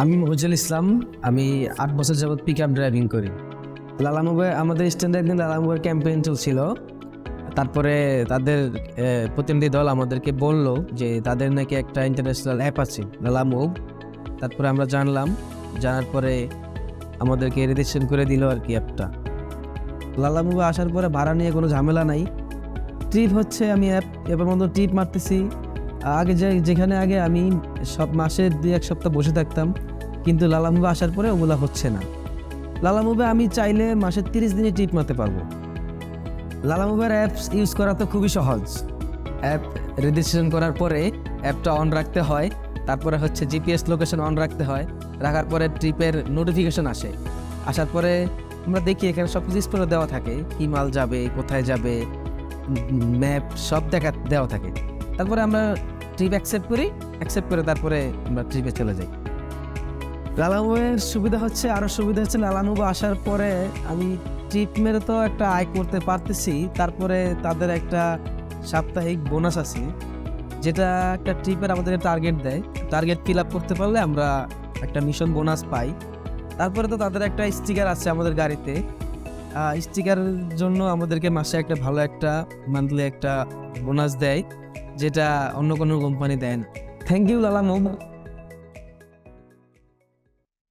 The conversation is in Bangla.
আমি মহিজুল ইসলাম, আমি আট বছর যাবৎ পিক আপ ড্রাইভিং করি লালামুবে আমাদের স্ট্যান্ডে একদিন লালামুবের ক্যাম্পেইন চলছিল। তারপরে তাদের প্রতিনিধি দল আমাদেরকে বলল যে তাদের নাকি একটা ইন্টারন্যাশনাল অ্যাপ আছে লালামুভ তারপরে আমরা জানলাম, জানার পরে আমাদেরকে রেজিস্ট্রেশন করে দিল আর কি অ্যাপটা লালামুভে আসার পরে ভাড়া নিয়ে কোনো ঝামেলা নাই। ট্রিপ হচ্ছে, আমি অ্যাপ এবার মতো ট্রিপ মারতেছি। আগে যে যেখানে আগে আমি সব মাসে দুই এক সপ্তাহ বসে থাকতাম, কিন্তু লালা মুভে আসার পরে ওগুলা হচ্ছে না। লালা মুভে আমি চাইলে মাসে তিরিশ দিনে ট্রিপ মারতে পারব। লালা মুভের অ্যাপস ইউজ করা তো খুবই সহজ। অ্যাপ রেজিস্ট্রেশন করার পরে অ্যাপটা অন রাখতে হয়, তারপরে হচ্ছে জিপিএস লোকেশন অন রাখতে হয়, রাখার পরে ট্রিপের নোটিফিকেশন আসে। আসার পরে আমরা দেখি এখানে সব কিছু স্পষ্ট দেওয়া থাকে, কি মাল যাবে, কোথায় যাবে ম্যাপ সব দেখা দেওয়া থাকে। তারপরে আমরা ট্রিপ অ্যাকসেপ্ট করি অ্যাকসেপ্ট করে তারপরে আমরা ট্রিপে চলে যাই। লালানুবের সুবিধা হচ্ছে আরও সুবিধা হচ্ছে লালানুব আসার পরে আমি ট্রিপ মেরে তো একটা আয় করতে পারতেছি, তারপরে তাদের একটা সাপ্তাহিক বোনাস আছে, যেটা একটা ট্রিপের আমাদের টার্গেট দেয়। টার্গেট ফিল আপ করতে পারলে আমরা একটা মিশন বোনাস পাই। তারপরে তো তাদের একটা স্টিকার আছে আমাদের গাড়িতে স্টিকারের জন্য আমাদেরকে মাসে একটা ভালো একটা মান্থলি একটা বোনাস দেয়, যেটা অন্য কোনো কোম্পানি দেয় না। থ্যাংক ইউ লালা